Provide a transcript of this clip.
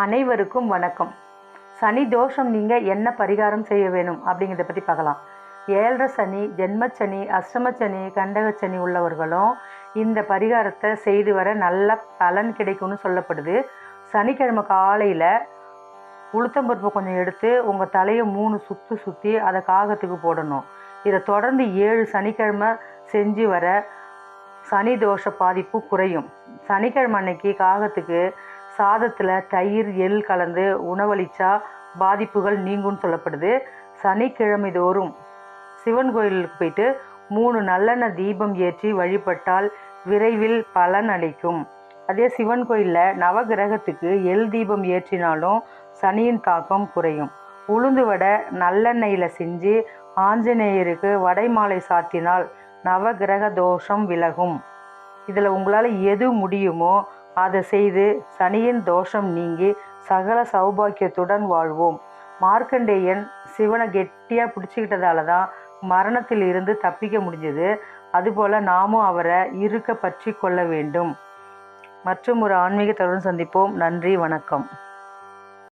அனைவருக்கும் வணக்கம். சனி தோஷம் நீங்கள் என்ன பரிகாரம் செய்ய வேணும் அப்படிங்கிறத பற்றி பார்க்கலாம். ஏழரை சனி ஜென்மச்சனி அஷ்டமச்சனி கண்டகச்சனி உள்ளவர்களும் இந்த பரிகாரத்தை செய்து வர நல்ல பலன் கிடைக்கும்னு சொல்லப்படுது. சனிக்கிழமை காலையில் உளுத்தம்பருப்பு கொஞ்சம் எடுத்து உங்கள் தலையை மூணு சுற்று சுற்றி அதை காகத்துக்கு போடணும். இதை தொடர்ந்து ஏழு சனிக்கிழமை செஞ்சு வர சனி தோஷ பாதிப்பு குறையும். சனிக்கிழமை அன்னைக்கு காகத்துக்கு சாதத்தில் தயிர் எள் கலந்து உணவளிச்சா பாதிப்புகள் நீங்கும்னு சொல்லப்படுது. சனிக்கிழமை தோறும் சிவன் கோயிலுக்கு போயிட்டு மூணு நல்லெண்ணெய் தீபம் ஏற்றி வழிபட்டால் விரைவில் பலன் அளிக்கும். அதே சிவன் கோயிலில் நவகிரகத்துக்கு எள் தீபம் ஏற்றினாலும் சனியின் தாக்கம் குறையும். உளுந்து வடை நல்லெண்ணெயில் செஞ்சு ஆஞ்சநேயருக்கு வடை மாலை சாத்தினால் நவகிரக தோஷம் விலகும். இதில் உங்களால் எது முடியுமோ அதை செய்து சனியின் தோஷம் நீங்கி சகல சௌபாக்கியத்துடன் வாழ்வோம். மார்க்கண்டேயன் சிவனை கெட்டியாக பிடிச்சிக்கிட்டதால தான் மரணத்தில் இருந்து தப்பிக்க முடிஞ்சது. அதுபோல் நாமும் அவரை இருக்க பற்றி கொள்ள வேண்டும். மற்றும் ஒரு ஆன்மீக சந்திப்போம். நன்றி வணக்கம்.